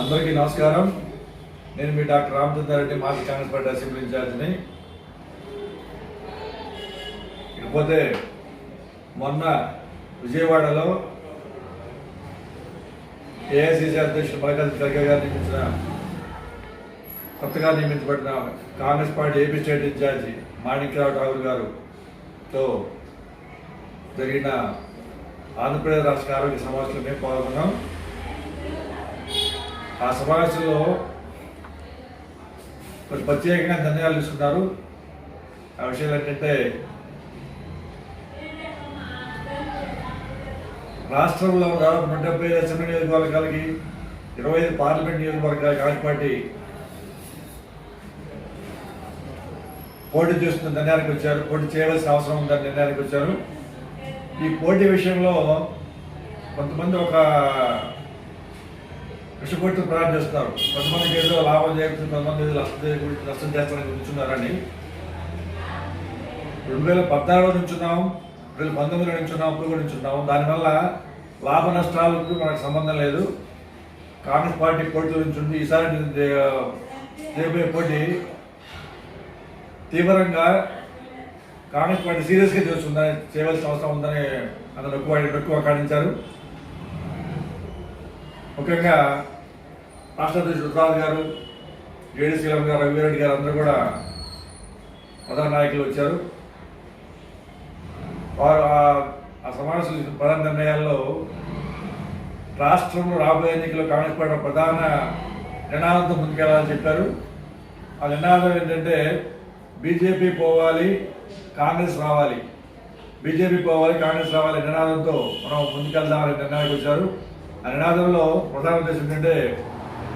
అందరికీ నమస్కారం. నేను మీ డాక్టర్ రామచంద్రారెడ్డి మాజీ కాంగ్రెస్ పార్టీ అసెంబ్లీ ఇన్ఛార్జిని. ఇకపోతే మొన్న విజయవాడలో ఏఐసిసి అధ్యక్షుడు మల్లికార్జున ఖర్గే గారు నియమించిన కొత్తగా నియమించబడిన Congress party AP state incharge Manikya Rao Tagore గారుతో జరిగిన ఆంధ్రప్రదేశ్ రాష్ట్ర ఆరోగ్య సమావేశంలో మేము పాల్గొన్నాం. ఆ సమావేశంలో కొంచెం ప్రత్యేకంగా నిర్ణయాలు తీసుకున్నారు ఆ విషయాలు ఏంటంటే రాష్ట్రంలో దాదాపు నూట డెబ్బై ఐదు అసెంబ్లీ నియోజకవర్గాలకి ఇరవై ఐదు పార్లమెంట్ నియోజకవర్గాలకి కాంగ్రెస్ పార్టీ పోటీ చేస్తున్న నిర్ణయానికి వచ్చారు. పోటీ చేయవలసిన అవసరం ఉందని నిర్ణయానికి వచ్చారు. ఈ పోటీ విషయంలో కొంతమంది ఒక కృష్ణపూర్తి ప్రయాణం చేస్తున్నారు. కొంతమందికి ఏదో లాభం చేయకుండా కొంతమంది ఏదో నష్టం నష్టం చేస్తారని కూర్చున్నారని. రెండు వేల పద్నాలుగులో నుంచున్నాం రెండు వేల పంతొమ్మిదిలో నుంచున్నాం అప్పుడు కూడా నుంచున్నాం. దానివల్ల లాభ నష్టాలకు మనకు సంబంధం లేదు. కాంగ్రెస్ పార్టీ పోటీలో నుంచుంది. ఈసారి చేయబోయే పోటీ. తీవ్రంగా కాంగ్రెస్ పార్టీ సీరియస్గా చేస్తుందని చేయవలసిన అవసరం ఉందని అతను ఎక్కువ ఎక్కువ కాడించారు ముఖ్యంగా రాష్ట్ర అధ్యక్షుడు రుద్రాజ్ గారు జేడీసీ శ్రీరామ్ గారు రవిరెడ్డి గారు అందరూ కూడా ప్రధాన నాయకులు వచ్చారు. వారు ఆ- సమావేశం ప్రధాన నిర్ణయాల్లో రాష్ట్రంలో రాబోయే ఎన్నికల్లో కాంగ్రెస్ పార్టీ ప్రధాన నినాదంతో ముందుకెళ్ళాలని చెప్పారు. ఆ నినాదం ఏంటంటే బీజేపీ పోవాలి కాంగ్రెస్ రావాలి. బీజేపీ పోవాలి కాంగ్రెస్ రావాలి నినాదంతో మనం ముందుకెళ్దామని నిర్ణయానికి వచ్చారు. ఆ నినాదంలో ప్రధాన ఉద్దేశం ఏంటంటే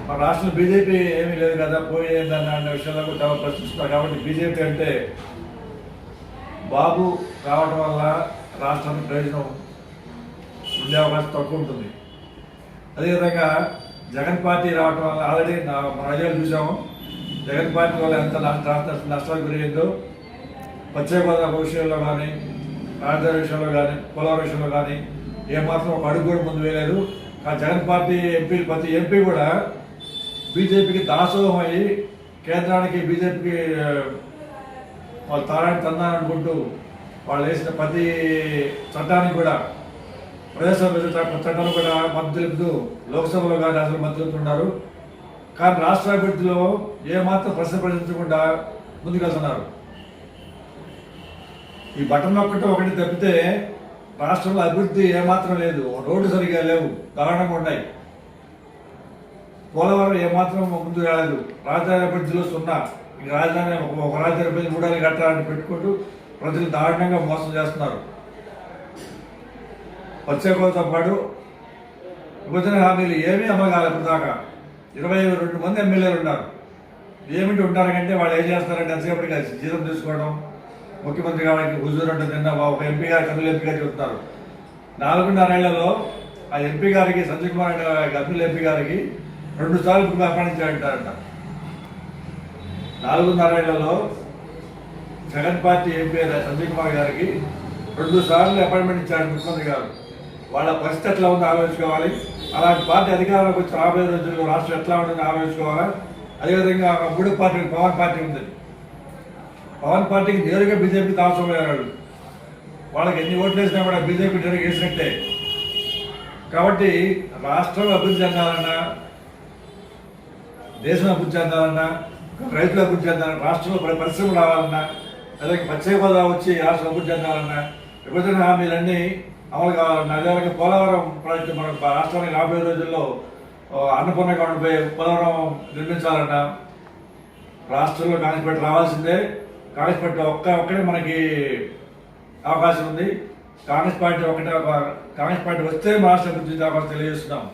మన రాష్ట్రంలో బీజేపీ ఏమీ లేదు కదా పోయేదన్న అన్న విషయంలో చాలా ప్రశ్నిస్తున్నారు. కాబట్టి బీజేపీ అంటే బాబు రావటం వల్ల రాష్ట్రానికి ప్రయోజనం ఉండే అవకాశం తక్కువ ఉంటుంది. అదేవిధంగా జగన్ పార్టీ రావటం వల్ల ఆల్రెడీ నా ప్రజలు చూసాము. జగన్ పార్టీ వల్ల ఎంత నష్టం రాష్ట్ర నష్టాలకు గురైందో పశ్చిమ గోదావరి విషయంలో కానీ రాజధాని విషయంలో కానీ పోలవరం విషయంలో కానీ ఏమాత్రం ఒక అడుగు కూడా ముందు వేయలేదు. ఆ జగన్ పార్టీ ఎంపీలు ప్రతి ఎంపీ కూడా బీజేపీకి దాసోహం అయ్యి కేంద్రానికి బీజేపీకి వాళ్ళు తారాన్ని తందాలనుకుంటూ వాళ్ళు వేసిన ప్రతి చట్టానికి కూడా ప్రదేశం చట్టాలు కూడా మద్దతు తెలుపుతూ లోక్సభలో కానీ అసలు మద్దతు తెలుపుతున్నారు. కానీ రాష్ట్ర అభివృద్ధిలో ఏమాత్రం ప్రశ్న ప్రశ్నించకుండా ముందుకెళ్తున్నారు. ఈ బటన్ ఒక్కటి ఒకటి తప్పితే రాష్ట్రంలో అభివృద్ధి ఏమాత్రం లేదు. రోడ్డు సరిగా లేవు. దారుణంగా ఉన్నాయి. పోలవరం ఏమాత్రం ముందు రాలేదు రాజధాని అభివృద్ధిలో సున్నా. ఈ రాజధాని ఒక రాజధాని అభివృద్ధి మూడాలు కట్టాలని పెట్టుకుంటూ ప్రజలు దారుణంగా మోసం చేస్తున్నారు. వచ్చే పాటు విభజన హామీలు ఏమీ అమ్మగాలి ఇప్పటిదాకా దాకా ఇరవై రెండు మంది ఎమ్మెల్యేలు ఉన్నారు. ఏమిటి ఉంటారంటే వాళ్ళు ఏం చేస్తారంటే ఎంతసేపటి కలిసి జీతం తీసుకోవడం ముఖ్యమంత్రి గారికి హుజూర్ అంటే నిన్న ఒక ఎంపీ గారు కర్నూలు ఎంపీ గారు చెప్తున్నారు. నాలుగున్నరేళ్ళలో ఆ ఎంపీ గారికి సంజయ్ కుమార్ అనే కర్నూలు ఎంపీ గారికి రెండు సార్లు అప్పగించారంటారంట నాలుగున్నరేళ్ళలో జగన్ పార్టీ ఎంపీ అయిన సంజయ్ కుమార్ గారికి రెండు సార్లు అపాయింట్మెంట్ ఇచ్చారు ముఖ్యమంత్రి గారు. వాళ్ళ పరిస్థితి ఎట్లా ఉందో ఆలోచించుకోవాలి. అలాంటి పార్టీ అధికారంలోకి వచ్చి రాబోయే రోజుల్లో రాష్ట్రం ఎట్లా ఉంటుందో ఆలోచించుకోవాలి. అదేవిధంగా ఒక మూడు పార్టీ పవన్ పార్టీ ఉంది. పవన్ పార్టీకి నేరుగా బీజేపీ తాల్సమయ్యారు వాళ్ళకి ఎన్ని ఓట్లు వేసినా కూడా బీజేపీ నేరుగా వేసినట్టే. కాబట్టి రాష్ట్రం అభివృద్ధి చెందాలన్నా దేశం అభివృద్ధి చెందాలన్నా రైతులు అభివృద్ధి చెందాలన్నా రాష్ట్రంలో పరి- పరిశ్రమలు రావాలన్నా అలాగే పశ్చిమ గోదావరి వచ్చి రాష్ట్రం అభివృద్ధి చెందాలన్నా విభజన హామీలన్నీ అమలు కావాలన్నా అదేవిధంగా పోలవరం ప్రాజెక్టు మన రాష్ట్రానికి రాబోయే రోజుల్లో అన్నపూర్ణ గవర్నమెంట్ పోలవరం నిర్మించాలన్నా రాష్ట్రంలో కాంగ్రెస్ పార్టీ రావాల్సిందే. కాంగ్రెస్ పార్టీ ఒక్క ఒక్కడే మనకి అవకాశం ఉంది. కాంగ్రెస్ పార్టీ ఒకటే ఒక- కాంగ్రెస్ పార్టీ వస్తే మన రాష్ట్ర అభివృద్ధి అవకాశం తెలియజేస్తున్నాం.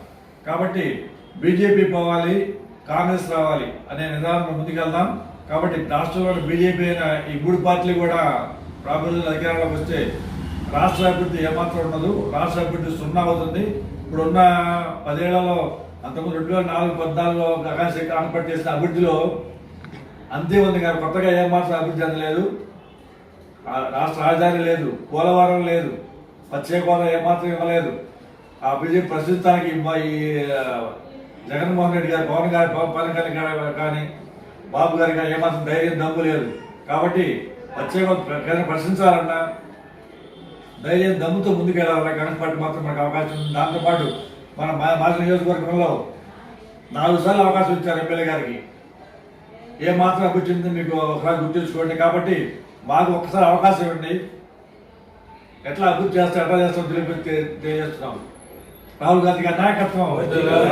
కాబట్టి బీజేపీ పోవాలి కాంగ్రెస్ రావాలి అనే నిదానంలో ముందుకెళ్దాం కాబట్టి రాష్ట్రంలో బీజేపీ అయిన ఈ మూడు పార్టీలు కూడా రాబోయే అధికారంలోకి వస్తే రాష్ట్ర అభివృద్ధి ఏమాత్రం ఉండదు. రాష్ట్ర అభివృద్ధి సున్నా అవుతుంది. ఇప్పుడున్న పదేళ్ళలో అంతకుముందు రెండు వేల నాలుగు పద్నాలుగులో కాంగ్రెస్ కాంగ్రెస్ చేసిన అభివృద్ధిలో అంతే ఉంది కానీ కొత్తగా ఏమాత్రం అభివృద్ధి అందలేదు ఆ రాష్ట్ర రాజధాని లేదు పోలవరం లేదు పశ్చిమ గోదావరి ఏమాత్రం ఇవ్వలేదు. ఆ బీజేపీ ప్రస్తుతానికి ఈ జగన్మోహన్ రెడ్డి గారు పవన్ గారి పవన్ కళ్యాణ్ గారు కానీ బాబు గారి కానీ ఏమాత్రం ధైర్యం దమ్ము లేదు. కాబట్టి వచ్చే కేంద్రం ప్రశ్నించాలన్నా ధైర్యం దమ్ముతో ముందుకెళ్ళాలన్నా గణేష్ పార్టీ మాత్రం మనకు అవకాశం ఉంది. దాంతోపాటు మన మా మాజీ నియోజకవర్గంలో నాలుగు సార్లు అవకాశం ఇచ్చారు ఎమ్మెల్యే గారికి. ఏ మాత్రం అభివృద్ధి మీకు ఒకసారి గుర్తుంచుకోండి కాబట్టి మాకు ఒక్కసారి అవకాశం ఇవ్వండి. ఎట్లా అభివృద్ధి చేస్తారు ఎట్లా చేస్తాం తెలిపి తె- రాహుల్ గాంధీ గారి నాయకత్వం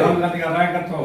రాహుల్ గాంధీ గారి నాయకత్వం.